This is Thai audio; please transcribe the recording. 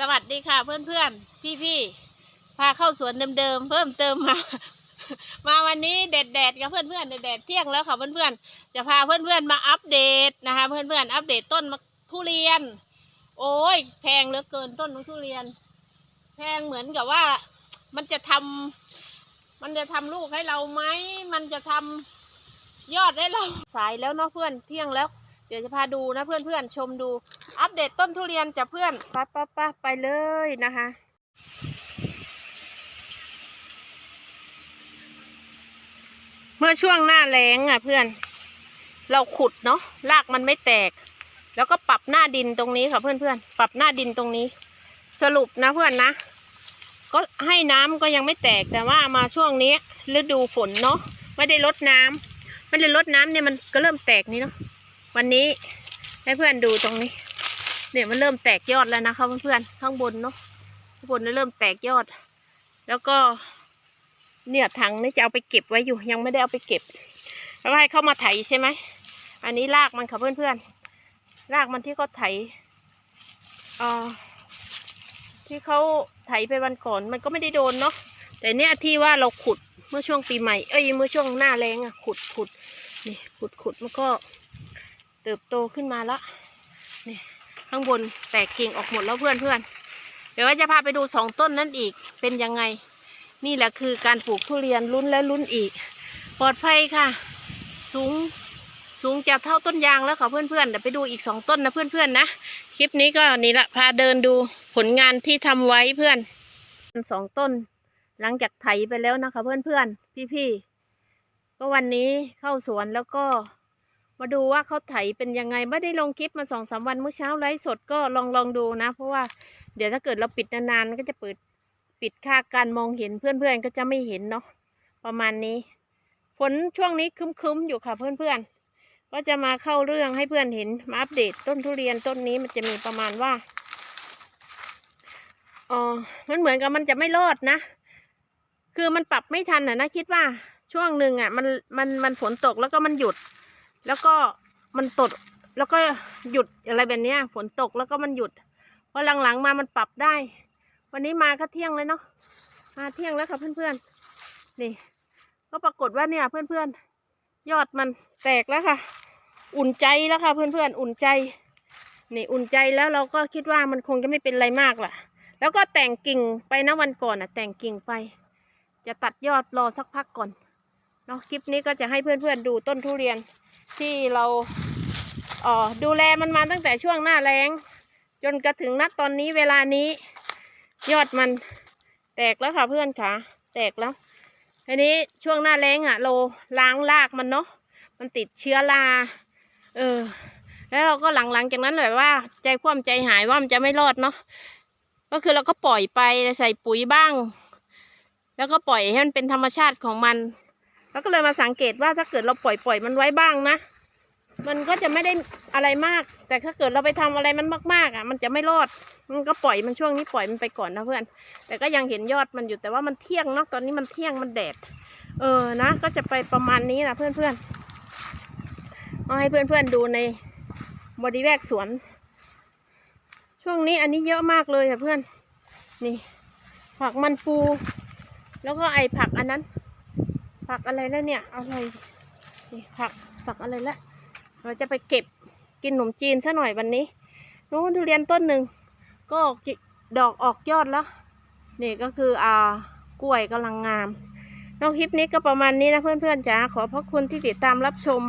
สวัสดีค่ะเพื่อนๆ พี่ๆ พาเข้าสวนเดิมๆ เพิ่มเติมมา มาวันนี้แดดๆกับเพื่อนๆ แดดๆเที่ยงแล้วค่ะเพื่อนๆ จะพาเพื่อนๆ มาอัปเดตนะคะ เพื่อนๆ อัปเดตต้นมะทุเรียน โอ้ยแพงเหลือเกินต้นมะทุเรียน แพงเหมือนกับว่ามันจะทำมันจะทำลูกให้เราไหม มันจะทำยอดให้เรา สายแล้วเนาะเพื่อนเที่ยงแล้ว เดี๋ยวจะพาดูนะเพื่อนๆ ชมดู อัปเดตต้นทุเรียนจะเพื่อนปไปไปไปเลยนะคะเมื่อช่วงหน้าแล้งอะเพื่อน เราขุดเนาะรากมันไม่แตก แล้วก็ปรับหน้าดินตรงนี้ค่ะเพื่อนๆปรับหน้าดินตรงนี้ สรุปนะเพื่อนนะ ก็ให้น้ำก็ยังไม่แตกแต่ว่ามาช่วงนี้ฤดูฝนเนาะไม่ได้ลดน้ำไม่ได้ลดน้ำเนี่ยมันก็เริ่มแตกนี่เนาะวันนี้ให้เพื่อนดูตรงนี้ เนี่ยมันเริ่มแตกยอดแล้วนะคะเพื่อนๆข้างบนเนาะข้างบนเนี่ยเริ่มแตกยอด แล้วก็ เนี่ยถังนี่จะเอาไปเก็บไว้อยู่ ยังไม่ได้เอาไปเก็บแล้วให้เข้ามาไถใช่ไหมอันนี้รากมันค่ะเพื่อนๆรากมันที่เขาไถเอ่อที่เขาไถไปวันก่อนมันก็ไม่ได้โดนเนาะแต่เนี่ยที่ว่าเราขุดเมื่อช่วงปีใหม่ เอ้ยเมื่อช่วงหน้าแรงอะขุดขุดนี่ขุดขุดมันก็เติบโตขึ้นมาล้วนี่ ข้างบนแตกกิ่งออกหมดแล้วเพื่อนเพื่อนเดี๋ยวว่าจะพาไปดูสองต้นนั้นอีกเป็นยังไง นี่แหละคือการปลูกทุเรียนลุ้นและลุ้นอีก ปลอดภัยค่ะ สูงสูงจะเท่าต้นยางแล้วค่ะเพื่อนๆเดี๋ยวไปดูอีกสองต้นนะเพื่อนๆนะคลิปนี้ก็นี่ละพาเดินดูผลงานที่ทำไว้เพื่อนสองต้น หลังจากไถไปแล้วนะคะเพื่อนๆพี่ๆก็วันนี้เข้าสวนแล้วก็ มาดูว่าเขาไถเป็นยังไงไม่ได้ลงคลิปมาสองสามวันเมื่อเช้าไลฟ์สดก็ลองลองดูนะ เพราะว่าเดี๋ยวถ้าเกิดเราปิดนานๆก็จะเปิดปิดค่าการมองเห็นเพื่อนๆก็จะไม่เห็นเนาะประมาณนี้ ฝนช่วงนี้คึ้มๆอยู่ค่ะเพื่อนๆ ก็จะมาเข้าเรื่องให้เพื่อนเห็นมาอัปเดตต้นทุเรียนต้นนี้มันจะมีประมาณว่าอ๋อมันเหมือนกับมันจะไม่รอดนะ คือมันปรับไม่ทันอะนะคิดว่าช่วงหนึ่งอะมันมันมันฝนตกแล้วก็มันหยุด แล้วก็มันตดแล้วก็หยุดอะไรแบบนี้ฝนตกแล้วก็มันหยุดพอหลังๆมามันปรับได้ วันนี้มาก็เที่ยงเลยเนาะมาเที่ยงแล้วค่ะเพื่อนๆนี่ ก็ปรากฏว่าเนี่ยเพื่อนๆ ยอดมันแตกแล้วค่ะ อุ่นใจแล้วค่ะเพื่อนๆ อุ่นใจนี่อุ่นใจแล้วเราก็คิดว่ามันคงจะไม่เป็นไรมากล่ะ แล้วก็แต่งกิ่งไปนะวันก่อนอะ แต่งกิ่งไป จะตัดยอดรอสักพักก่อนเนาะคลิปนี้ก็จะให้เพื่อนๆดูต้นทุเรียน ที่เราเอ๋อดูแลมันมาตั้งแต่ช่วงหน้าแล้งจนกระถึงนัดตอนนี้เวลานี้ ยอดมันแตกแล้วค่ะเพื่อนค่ะ แตกแล้วทีนี้ช่วงหน้าแล้งอะ เราล้างรากมันเนาะมันติดเชื้อราเออ แล้วเราก็หลังๆจากนั้นแบบว่า ใจคว่ำใจหายว่ามันจะไม่รอดเนาะก็คือเราก็ปล่อยไปใส่ปุ๋ยบ้าง แล้วก็ปล่อยให้มันเป็นธรรมชาติของมัน แล้วก็เลยมาสังเกตว่าถ้าเกิดเราปล่อยปล่อยมันไว้บ้างนะ มันก็จะไม่ได้อะไรมาก แต่ถ้าเกิดเราไปทำอะไรมันมากๆอะ มันจะไม่รอด มันก็ปล่อยมันช่วงนี้ปล่อยมันไปก่อนนะเพื่อน แต่ก็ยังเห็นยอดมันอยู่แต่ว่ามันเที่ยงเนาะตอนนี้มันเที่ยงมันแดด เออนะ ก็จะไปประมาณนี้นะเพื่อนๆเอาให้เพื่อนๆดูในบริเวณสวน ช่วงนี้อันนี้เยอะมากเลยค่ะเพื่อน นี่ผักมันปู แล้วก็ไอผักอันนั้น ผักอะไรแล้วเนี่ยเอาอะไรนี่ผักผักอะไรละเราจะไปเก็บกินขนมจีนซะหน่อยวันนี้นู้นทุเรียนต้นหนึ่งก็ออกดอกออกยอดแล้วนี่ก็คืออ่ากล้วยกำลังงามนอกคลิปนี้ก็ประมาณนี้นะเพื่อนๆจ๋าขอพระคุณที่ติดตามรับชม